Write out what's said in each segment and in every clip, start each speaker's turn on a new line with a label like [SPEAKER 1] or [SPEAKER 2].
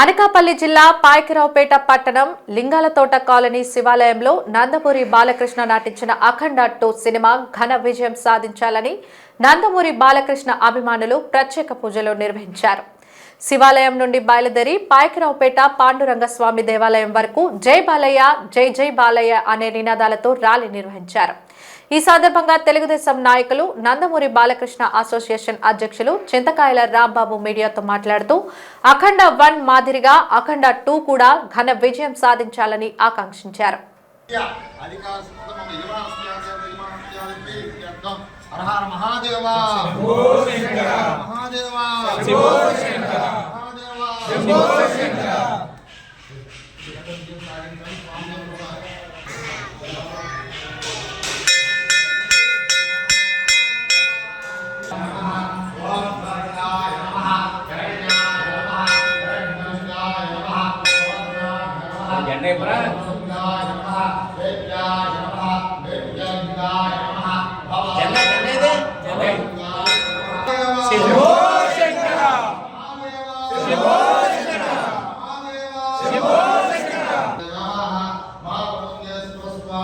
[SPEAKER 1] అనకాపల్లి జిల్లా పాయకరావుపేట పట్టణం లింగాలతోట కాలనీ శివాలయంలో నందమూరి బాలకృష్ణ నటించిన అఖండ టూ సినిమా ఘన విజయం సాధించాలని నందమూరి బాలకృష్ణ అభిమానులు ప్రత్యేక పూజలు నిర్వహించారు. శివాలయం నుండి బయలుదేరి పాయకరావుపేట పాండురంగ స్వామి దేవాలయం వరకు జై బాలయ్య జై జై బాలయ్య అనే నినాదాలతో ర్యాలీ నిర్వహించారు. ఈ సందర్భంగా తెలుగుదేశం నాయకులు నందమూరి బాలకృష్ణ అసోసియేషన్ అధ్యక్షులు చింతకాయల రాంబాబు మీడియాతో మాట్లాడుతూ అఖండ వన్ మాదిరిగా అఖండ టూ కూడా ఘన విజయం సాధించాలని ఆకాంక్షించారు.
[SPEAKER 2] హర హర మహాదేవా. మహాదేవా. మహాదేవా
[SPEAKER 3] జెండా ఇవ్వరా?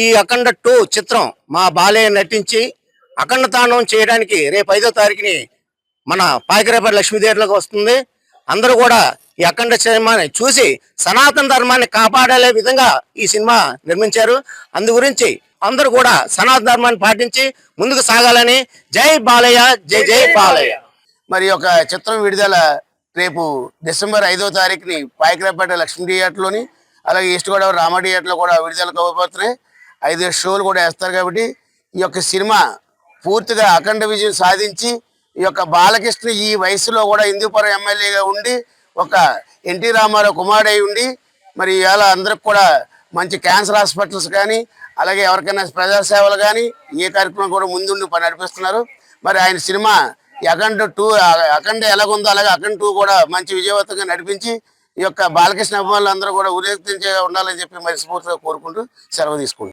[SPEAKER 4] ఈ అఖండ టూ చిత్రం మా బాలయ్య నటించి అఖండ తాండవం చేయడానికి రేపు ఐదో తారీఖుని మన పాయకరేపల్లి లక్ష్మీదేవిలోకి వస్తుంది. అందరూ కూడా ఈ అఖండ సినిమాని చూసి సనాతన ధర్మాన్ని కాపాడే విధంగా ఈ సినిమా నిర్మించారు. అందు గురించి అందరూ కూడా సనాతన ధర్మాన్ని పాటించి ముందుకు సాగాలని జై బాలయ్య జై జై బాలయ్య. మరి ఒక చిత్రం విడుదల రేపు డిసెంబర్ ఐదో తారీఖుని పాయకరేపేట లక్ష్మీ థియేటర్లోని అలాగే ఈస్ట్ గోదావరి రామ థియేటర్లో కూడా విడుదల కాబోతున్నాయి. ఐదు షోలు కూడా వేస్తారు కాబట్టి ఈ యొక్క సినిమా పూర్తిగా అఖండ విజయం సాధించి ఈ యొక్క బాలకృష్ణ ఈ వయసులో కూడా హిందూపురం ఎమ్మెల్యేగా ఉండి ఒక ఎన్టీ రామారావు కుమారుడై ఉండి మరి ఇవాళ అందరికి కూడా మంచి క్యాన్సర్ హాస్పిటల్స్ కానీ అలాగే ఎవరికైనా ప్రజాసేవలు కానీ ఏ కార్యక్రమం కూడా ముందుండి పని నడిపిస్తున్నారు. మరి ఆయన సినిమా అఖండ టూ అఖండ ఎలాగుందో అలాగే అఖండ టూ కూడా మంచి విజయవంతంగా నడిపించి ఈ యొక్క బాలకృష్ణ అభిమానులు అందరూ కూడా ఉదయం ఉండాలని చెప్పి మనస్ఫూర్తిగా కోరుకుంటూ సెలవు తీసుకుంటాం